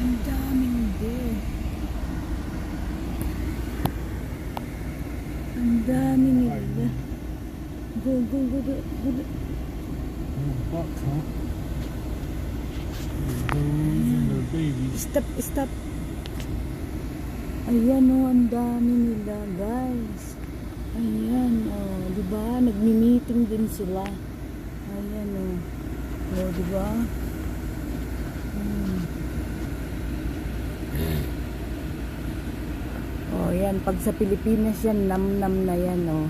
Ang daming bear. Ang dami nila. Go, go, go, go, go. go. Box, huh? Stop, stop. Ayan o, oh, ang dami nila, guys. Ayan o, oh, diba? Nagmi-meeting din sila. Ayan o. Oh. oh o, diba? Yan. Pag sa Pilipinas yan, nam-nam na yan o.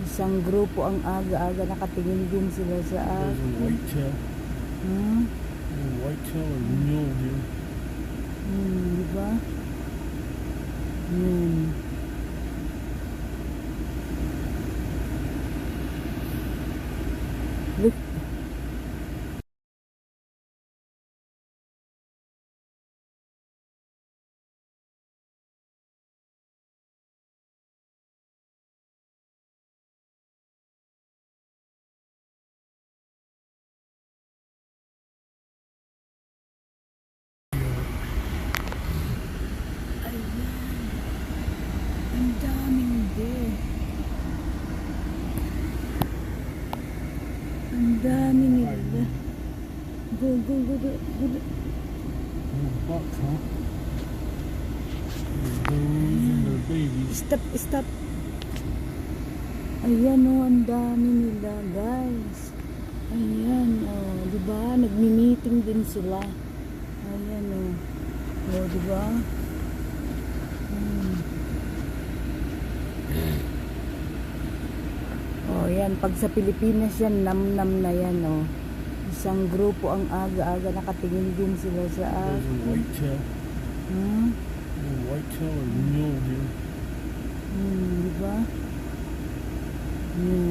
Isang grupo ang aga-aga nakatingin din sila sa There's a akin. whitetail. Hmm? A whitetail or mule here. Hmm, di ba? Hmm. Look. Ang daming bear. Ang dami nila. Go, go, go, go, go. Oh, buck, huh? Stop, stop. Ayan o, ang dami nila, guys. Ayan o, di ba? Nagmi-meeting din sila. Ayan o. O, di yan, pag sa Pilipinas yan, nam-nam na yan, oh. Isang grupo ang aga-aga, nakatingin din sila sa akin. white tail. Hmm? white tail or mule deer. Hmm, diba? Hmm.